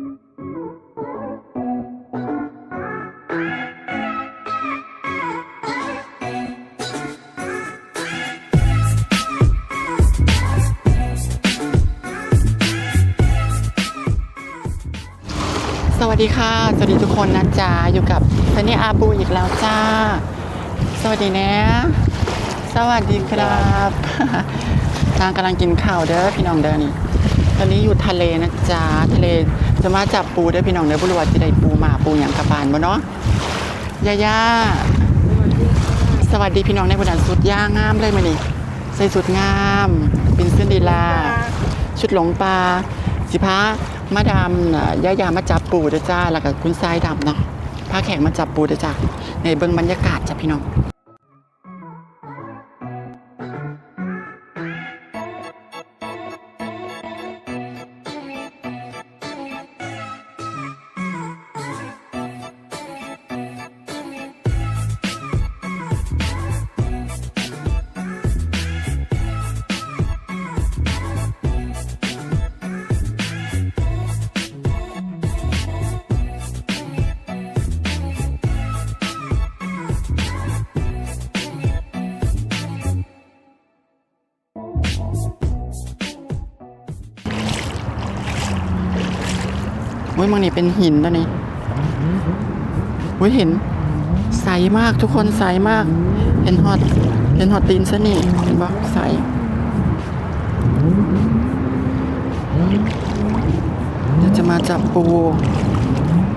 สวัสดีค่ะ สวัสดีทุกคนนะจ๊ะอยู่กับซันนี่อาบูอีกแล้วจ้า สวัสดีนะ สวัสดีครับทางกำลังกินข้าวเด้อพี่น้องเด้อนี่ ตอนนี้อยู่ทะเลนะจ๊ะทะเลจะมาจับปูเด้พี่น้องเด้อบุรุษจะได้ปูหมาปูอย่างกระปานบ่เนาะยาย่าสวัสดีพี่น้องในบนดานสุดย่างามเลยมานี่ใส่สุดงามเป็นเส้นดีลา ชุดหลงปลาสิพามาดามน่ะย่ายามาจับปูเด้อจ้า แล้วก็คุณทรายดำเนาะพาแขกมาจับปูเด้อจ้าในเบิ้องบรรยากาศจ้ะพี่น้อง อุ้ยมึงนี่เป็นหินแล้วนี่อุ้ยเห็นใสมากทุกคนใสมาก เห็นฮอตเห็นฮอตตีนซะนี่เห็นบอกใสเดี๋ยวจะมาจับปู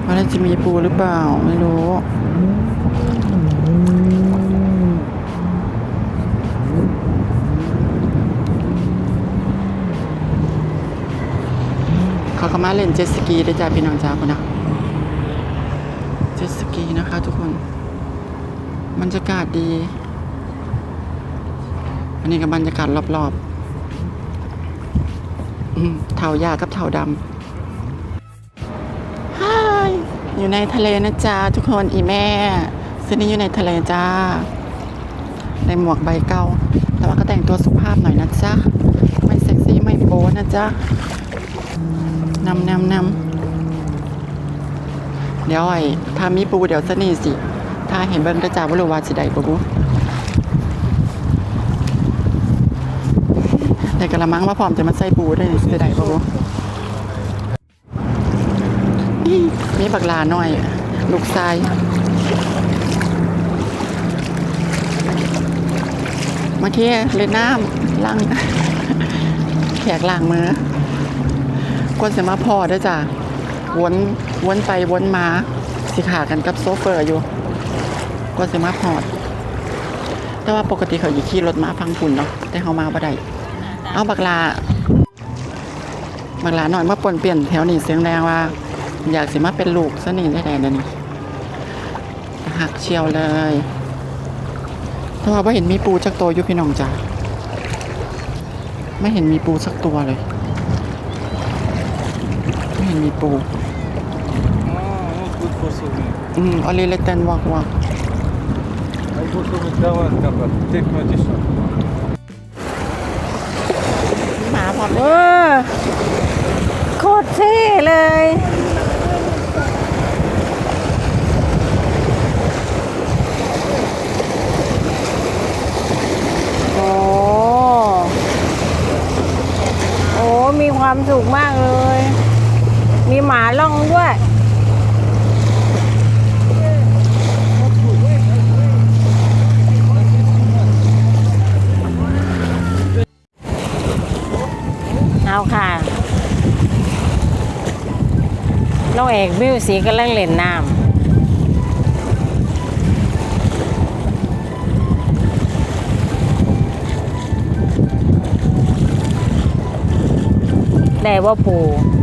ว่าจะมีปูหรือเปล่า ไม่รู้ เขามาเล่นเจ็ตสกีได้จ้าพี่น้องจ้าคุณนะเจ็ตสกีนะคะทุกคนบรรยากาศดี อันนี้ก็บรรยากาศรอบๆเถาหญ้ากับเถาดำฮายอยู่ในทะเลนะจ๊ะทุกคนอีแม่ซินี่อยู่ในทะเลจ้า ในหมวกใบเก่าแต่ว่าก็แต่งตัวสุภาพหน่อยนะจ๊ะ ไม่เซ็กซี่ไม่โป๊นะจ๊ะ นำนำนำเดี๋ยวไอ้ถ้ามีปูเดี๋ยวสนี่สิ ถ้าเห็นเบิ้งกระจาว่ารู้ว่าสิได้ปะบุแต่กระมังมาพร้อมจะมาใส่ปูได้สิได้ปะบุมีบักลาหน่อย ลูกทรายมาเที่ยเล่นน้ำล้างแขกล้างมือ กวนเสมาพอเด้จ้ะวนวนไปวนมา สิขากันกับโซเฟอร์อยู่กวนเสมาพอด แต่ว่าปกติเขาอยู่ขี่รถมาฟังฝุ่นเนาะแต่เขามาบ่ได้เอาบักลาบักลาหน่อยมาปนเปลี่ยนแถวนี้เสียงแรงว่า อยากสิมาเป็นลูกซะนี่ได้แดเดี๋ยวนี้หักเชียวเลยแต่ว่าไม่เห็นมีปูจักตัวอยู่พี่น้องจ้ะไม่เห็นมีปูสักตัวเลย ไม่เห็นมีปู Oh, good for swimming. อืมออลิเลตันวักวัก I go swimming down and come back. Take meditation. หมาพร้อมเออโคตรเท่เลย โอ้โอ้มีความสุขมากเลย มีหมา ล่องด้วย เอาค่ะ น้องเอกบิวสีกำลังเล่นน้ำได้ว่าปูปู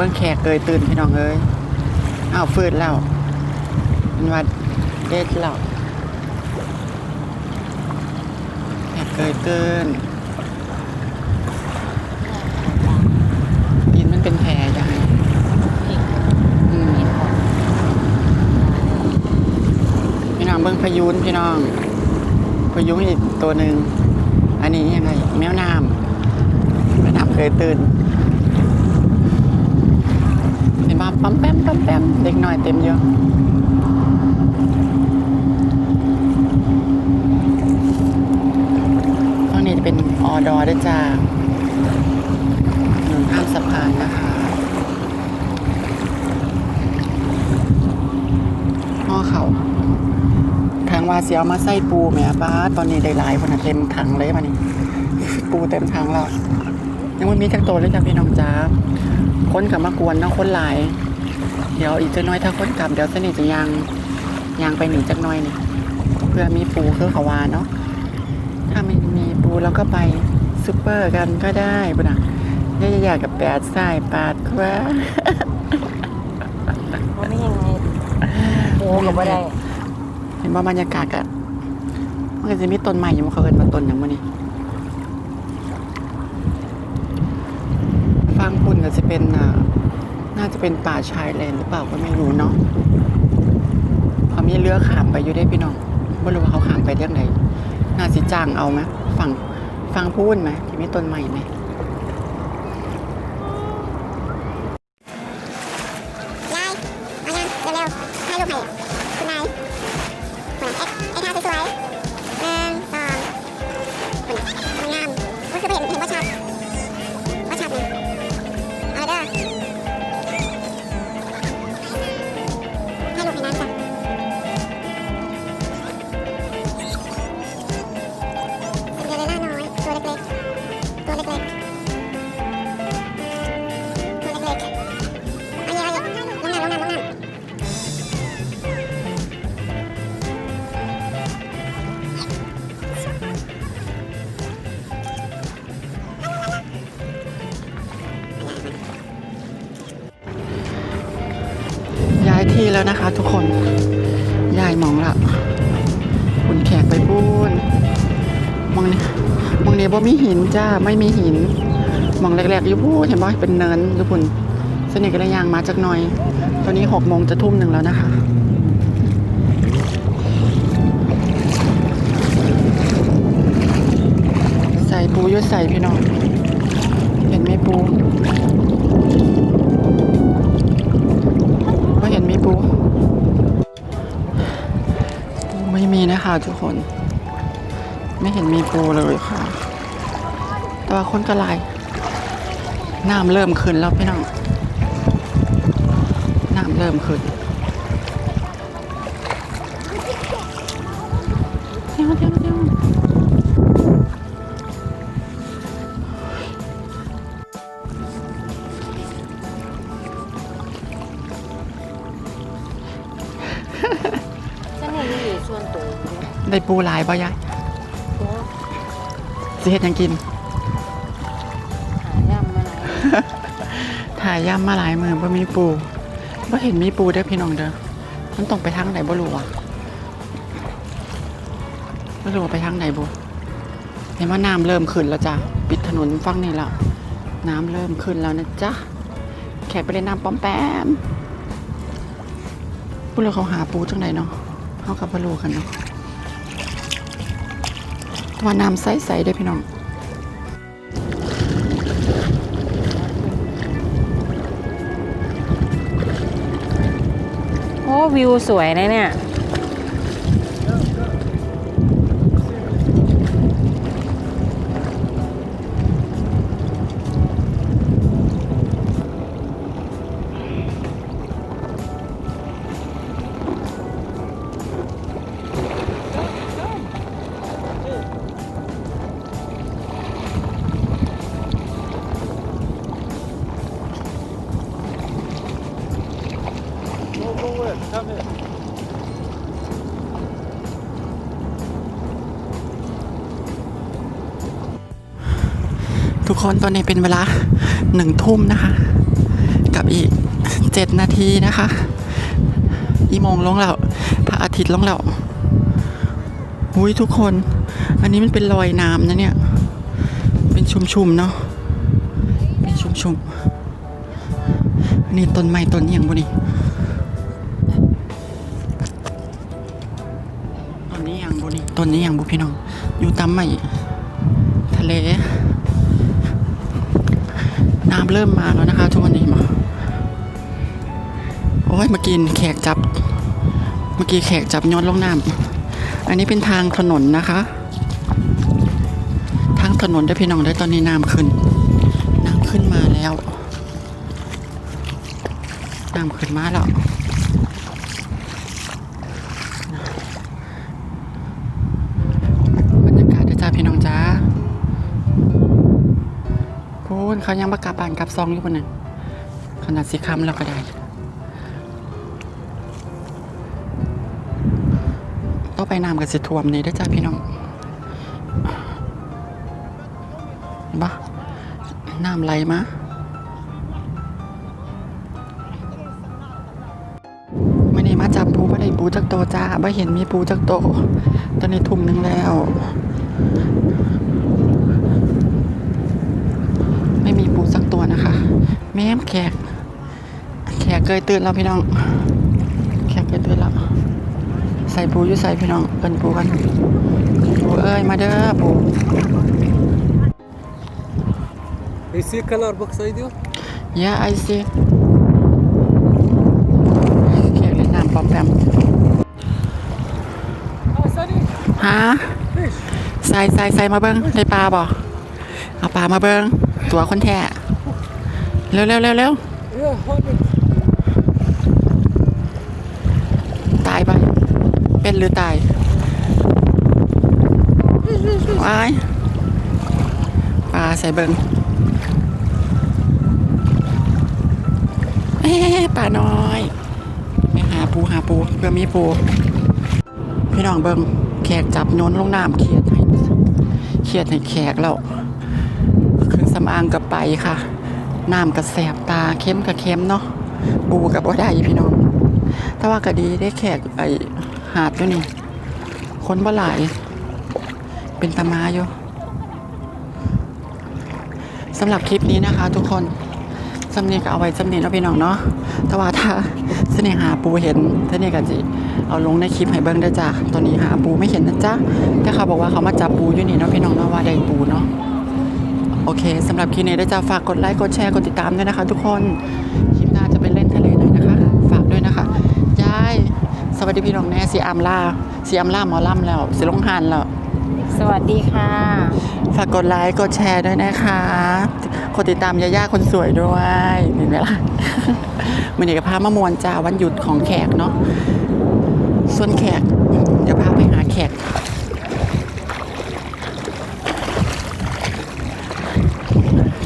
เบิ้งแขกเกยตื่นพี่น้องเอ้ยอ้าวฟืดแล้วมันว่าเด็ดแล้วแขกเกยตื่นกินมันเป็นแผลยังไงอืมพี่น้องเบิ้งพายุนพี่น้องพายุนอีกตัวหนึ่งอันนี้ยังไงแมวน้ำแมวน้ำเคยตื่น เห็นมา ปั๊มแป๊มปั๊มแป๊มเด็กหน่อยเต็มเยอะตรงนี้จะเป็นออดอด้วยจ้าถนนข้ามสะพานนะคะห่อเขาทางว่าเสียเอามาใส่ปูแม่ป้าตอนนี้ได้หลายคนเต็มถังเลยมานี่ปูเต็มถังแล้วยังไม่มีจักตัวเลยจ้ะพี่น้องจ้าคนกับมากวนเนาะคนหลาย เดี๋ยวอีกจะน้อยถ้าคนกลับเดี๋ยวสนิทจะยางยางไปหนีจักหน้อยนี่เพื่อมีปูคือเขาวาเนาะถ้าไม่มีปูเราก็ไปซูเปอร์กันก็ได้บุญอะอยากอยากกับแปดสายปาดคว้ามันไม่ยังไงโอ้ก็บ่ได้ เห็นว่าบรรยากาศอะมันก็จะมีต้นใหม่อยู่มันเขาเอินมาต้นอย่างมันนี่ฟังคุณก็จะเป็นอ่า น่าจะเป็นป่าชายเลนหรือเปล่าก็ไม่รู้เนาะเขามีเรือขามไปอยู่ได้พี่น้องไม่รู้ว่าเขาขามไปเรื่องไหนน่าสิจ้างเอาไหมฟังฟังพูดไหมที่มีต้นใหม่ไหม ที่แล้วนะคะ ทุกคนยายหมองละคุณแขกไปพูนมองนี่มองนี่บ่มีหินจ้าไม่มีหินมองแรกๆอยู่พูเห็นบ่เป็นเนินทุกคนสนิทกันยางมาจากหน่อย ตอนนี้หกโมงจะทุ่มหนึ่งแล้วนะคะใส่ปูยุดใส่พี่น้องเห็นไหมปู คะทุกคน ไม่เห็นมีปูเลยค่ะ แต่ว่าคนกระลายน้ำเริ่มขึ้นแล้วพี่น้องน้ำเริ่มขึ้นเดี๋ยวเดี๋ยวเดี๋ยวฉันเห็นมีอยู่ส่วนตัว ได้ปูหลายบ่ยายตัวสิเฮ็ดหยังกินหายำมาไหนถ่ายย่ำมาหลายมือบ่มีปูบ่เห็นมีปูเด้อพี่น้องเด้อ มันต้องไปทางไหนบ่รู้อะบ่รู้ว่าไปทางไหนบ่เห็นว่าน้ำเริ่มขึ้นแล้วจ้ะ ปิดถนนฝั่งนี้แล้ว น้ำเริ่มขึ้นแล้วนะจ๊ะ แขกไปเล่นน้ำป้อมแปมพูดแล้วเขาหาปูจังไหนเนาะเขากับบ่รู้กันเนาะ ว่าน้ำใสๆเด้พี่น้องโอ้วิวสวยนะเนี่ย ทุกคนตอนนี้เป็นเวลาหนึ่งทุ่มนะคะ กับอีกเจ็ดนาทีนะคะ อีโมงลงแล้วพระอาทิตย์ลงแล้วอุ้ยทุกคน อันนี้มันเป็นรอยน้ำนะเนี่ย เป็นชุมๆเนาะเป็นชุมๆอันนี้ต้นไม้ต้นอย่างบุนี่ต้นนี้อย่างบุนี่ต้นนี้อย่างบุพี่น้อง อยู่ตามไม้ทะเล น้ำเริ่มมาแล้วนะคะ ทุกวันนี้มา โอ้ยเมื่อกี้แขกจับ เมื่อกี้แขกจับย้อนลงน้ำอันนี้เป็นทางถนนนะคะ ทางถนนได้พี่น้องได้ตอนนี้น้ำขึ้น น้ำขึ้นมาแล้ว น้ำขึ้นมาแล้ว คุณเขายังประกาศบานกับซองอยู่บนนั้นขนาดสีคำเราก็ได้ ต้องไปน้ำกับสิทวมนี่เด้จ้าพี่น้องเห็นปะน้ำไหลมาไม่ได้มาจับปูไม่ได้ปูจักโตจ้าไม่เห็นมีปูจักโต ตอนนี้ทุ่มหนึงแล้ว ไม่มีปู สักตัวนะคะ แม่มแขก แขกเกยตื่นแล้วพี่น้อง แขกเกยตื่นแล้ว ใส่ปูอยู่ใส่พี่น้องเอินปูกันปูเอ้ยมาเด้อปู You see color beside you? ยาไอซีแขกเล่นน้ำปอมแปม Oh, sorry. ฮะ Fish. ใส่ใส่ใส่มาเบิ้งได้ปลาบ่เอาปลามาเบิ้ง ตัวคนแท้เร็วเร็วเร็วเร็วตายไป เป็นหรือตายว้ายปลาใส่เบิงเอ๊ปลาน้อยไปหาปูหาปูเพื่อมีปู พี่น้องเบิงแขกจับโยนลงน้ำเขียดให้เขียดให้แขกแล้ว สำอางกับไปค่ะ น้ำกับแสบตาเข้มกับเข้มเนาะปูกับบ่ได้พี่น้อง แต่ว่าก็ดีได้แขกไอหาดอยู่นี่คนบ่หลาย เป็นตามาอยู่สำหรับคลิปนี้นะคะ ทุกคนสำเนียก็เอาไว้สำเนียเนาะพี่น้องเนาะแต่ว่าถ้าเสน่หาปูเห็นเสน่หกันจิเอาลงในคลิปให้เบิ้งได้จ้ะตอนนี้หาปูไม่เห็นนะจ๊ะแต่เขาบอกว่าเขามาจับปูอยู่นี่เนาะพี่น้องเนาะว่าได้ปูเนาะ โอเคสำหรับคลิปนี้ได้จ้ะฝากกดไลค์กดแชร์กดติดตามด้วยนะคะ ทุกคนคลิปหน้าจะไปเล่นทะเลหน่อยนะคะ ฝากด้วยนะคะยายสวัสดีพี่น้องแน่สีอัมล่าสีอัมล่าหมอล่ำแล้วสีลงหันแล้วสวัสดีค่ะ ฝากกดไลค์กดแชร์ด้วยนะคะกดติดตามยาย่าคนสวยด้วยเห็นไหมล่ะมันเอกพามามวนจ้าวันหยุดของแขกเนาะส่วนแขก เดี๋ยวพาไปหาแขก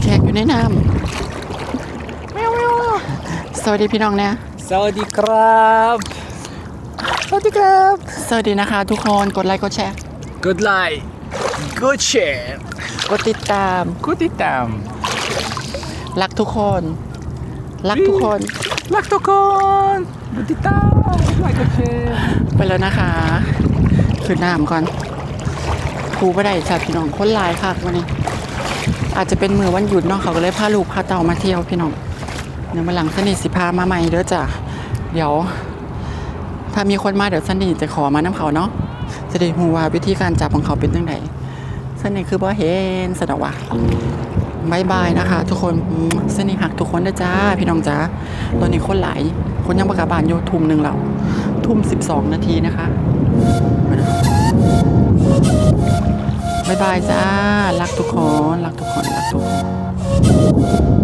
แขก อยู่ในน้ำแมวแมวสวัสดีพี่น้องเนี่ย Saudi crab. สวัสดีครับ สวัสดีนะคะ ทุกคนกดไลค์กดแชร์ Good like. Good share. กดติดตาม Good itam. รักทุกคน รักทุกคน Lactocon. Good itam. Good like good share. ไปแล้วนะคะคือน้ำก่อนครูไม่ได้จ้ะพี่น้องคนหลายค่ะวันนี้ อาจจะเป็นมือวันหยุดเนาะเขาก็เลยพาลูกพาเต่ามาเที่ยวพี่น้องเดี๋ยวมาหลังสนิทสิพามาใหม่เด้อจ้ะเดี๋ยว ถ้ามีคนมาเดี๋ยวสนิทจะขอมาน้ำเขาเนาะจะได้หูว่าวิธีการจับของเขาเป็นยังไงสนิทคือบ่เห็นสนอว่าบายบายนะคะ ทุกคนสนิทหักทุกคนเด้อจ้าพี่น้องจ้าตอนนี้คนหลายคนยังประกาศบานอยู่ทุ่มหนึ่งแล้วทุ่มสิบสองนาทีนะคะ บายบายจ้า รักทุกคน รักทุกคน รักทุกคน